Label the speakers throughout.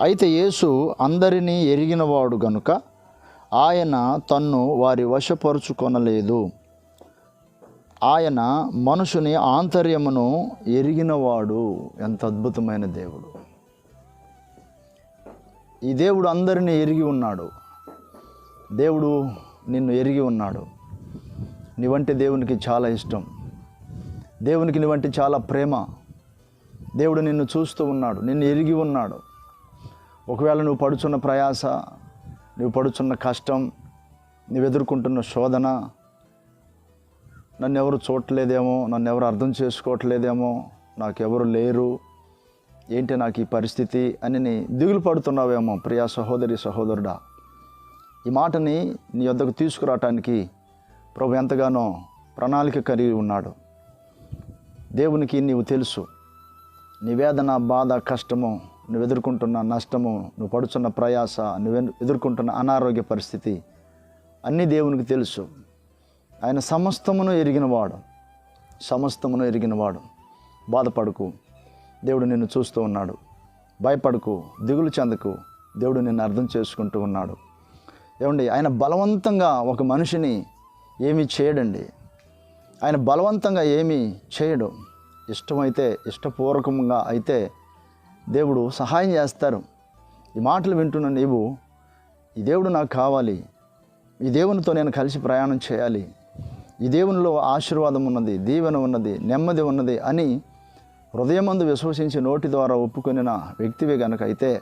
Speaker 1: అయితే యేసు అందరినీ ఎరిగినవాడు గనుక ఆయన తన్ను వారి వశపరుచుకొనలేదు. ఆయన మనుషుని ఆంతర్యమును ఎరిగినవాడు. ఎంత అద్భుతమైన దేవుడు. ఈ దేవుడు అందరినీ ఎరిగి ఉన్నాడు. దేవుడు నిన్ను ఎరిగి ఉన్నాడు. నీవంటే దేవునికి చాలా ఇష్టం. దేవునికి నీవంటే చాలా ప్రేమ. దేవుడు నిన్ను చూస్తూ ఉన్నాడు. నిన్ను ఎరిగి ఉన్నాడు. ఒకవేళ నువ్వు పడుచున్న ప్రయాస నువ్వు పడుచున్న కష్టం నువ్వు ఎదుర్కొంటున్న శోధన నన్ను ఎవరు చూడట్లేదేమో నన్ను ఎవరు అర్థం చేసుకోవట్లేదేమో నాకెవరు లేరు ఏంటి నాకు ఈ పరిస్థితి అని నీ దిగులు పడుతున్నావేమో ప్రియా సహోదరి సహోదరుడా. ఈ మాటని నీ వద్దకు తీసుకురావటానికి ప్రభు ఎంతగానో ప్రణాళిక కలిగి ఉన్నాడు. దేవునికి నీవు తెలుసు. నీ వేదన బాధ కష్టము నువ్వు ఎదుర్కొంటున్న నష్టము నువ్వు పడుచున్న ప్రయాస నువ్వు ఎదుర్కొంటున్న అనారోగ్య పరిస్థితి అన్నీ దేవునికి తెలుసు. ఆయన సమస్తమును ఎరిగినవాడు సమస్తమును ఎరిగినవాడు బాధపడకు. దేవుడు నిన్ను చూస్తూ ఉన్నాడు. భయపడకు. దిగులు చెందకు. దేవుడు నిన్ను అర్థం చేసుకుంటూ ఉన్నాడు. ఏమండి ఆయన బలవంతంగా ఒక మనిషిని ఏమీ చేయడండి. ఆయన బలవంతంగా ఏమీ చేయడు. ఇష్టమైతే ఇష్టపూర్వకంగా అయితే దేవుడు సహాయం చేస్తారు. ఈ మాటలు వింటున్న నీవు ఈ దేవుడు నాకు కావాలి. ఈ దేవునితో నేను కలిసి ప్రయాణం చేయాలి. ఈ దేవునిలో ఆశీర్వాదం ఉన్నది దీవెన ఉన్నది నెమ్మది ఉన్నది అని హృదయమందు విశ్వసించి నోటి ద్వారా ఒప్పుకొనిన వ్యక్తివి గనక అయితే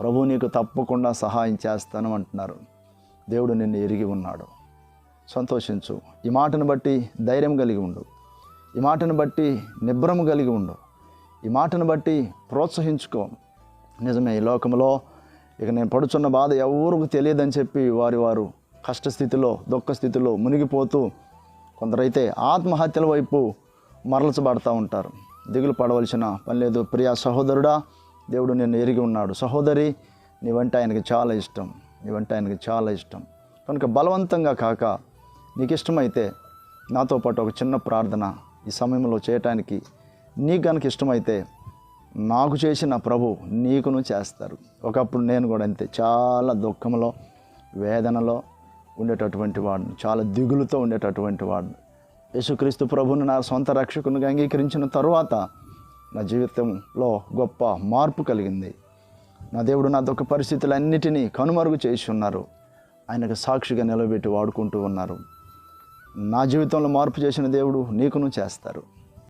Speaker 1: ప్రభు నీకు తప్పకుండా సహాయం చేస్తాను అంటున్నారు. దేవుడు నిన్ను ఎరిగి ఉన్నాడు. సంతోషించు. ఈ మాటను బట్టి ధైర్యం కలిగి ఉండు. ఈ మాటను బట్టి నిబ్రము కలిగి ఉండు. ఈ మాటను బట్టి ప్రోత్సహించుకో. నిజమే ఈ లోకంలో ఇక నేను పడుచున్న బాధ ఎవరికి తెలియదని చెప్పి వారి వారు కష్టస్థితిలో దుఃఖ స్థితిలో మునిగిపోతూ కొందరైతే ఆత్మహత్యల వైపు మరల్చబడతా ఉంటారు. దిగులు పడవలసిన పని లేదు. ప్రియా సహోదరుడా దేవుడు నిన్ను ఎరిగి ఉన్నాడు. సహోదరి నీవంటే ఆయనకి చాలా ఇష్టం. నీవంటే ఆయనకి చాలా ఇష్టం. కనుక బలవంతంగా కాక నీకు ఇష్టమైతే నాతో పాటు ఒక చిన్న ప్రార్థన ఈ సమయంలో చేయటానికి నీకు కనుక ఇష్టమైతే నాకు చేసిన ప్రభు నీకును చేస్తారు. ఒకప్పుడు నేను కూడా అంతే చాలా దుఃఖంలో వేదనలో ఉండేటటువంటి వాడిని చాలా దిగులుతో ఉండేటటువంటి వాడిని. యేసుక్రీస్తు ప్రభుని నా సొంత రక్షకునిగా అంగీకరించిన తరువాత నా జీవితంలో గొప్ప మార్పు కలిగింది. నా దేవుడు నా దుఃఖ పరిస్థితులన్నిటినీ కనుమరుగు చేసి ఉన్నారు. ఆయనకు సాక్షిగా నిలబెట్టి వాడుకుంటూ ఉన్నారు. నా జీవితంలో మార్పు చేసిన దేవుడు నీకును చేస్తారు.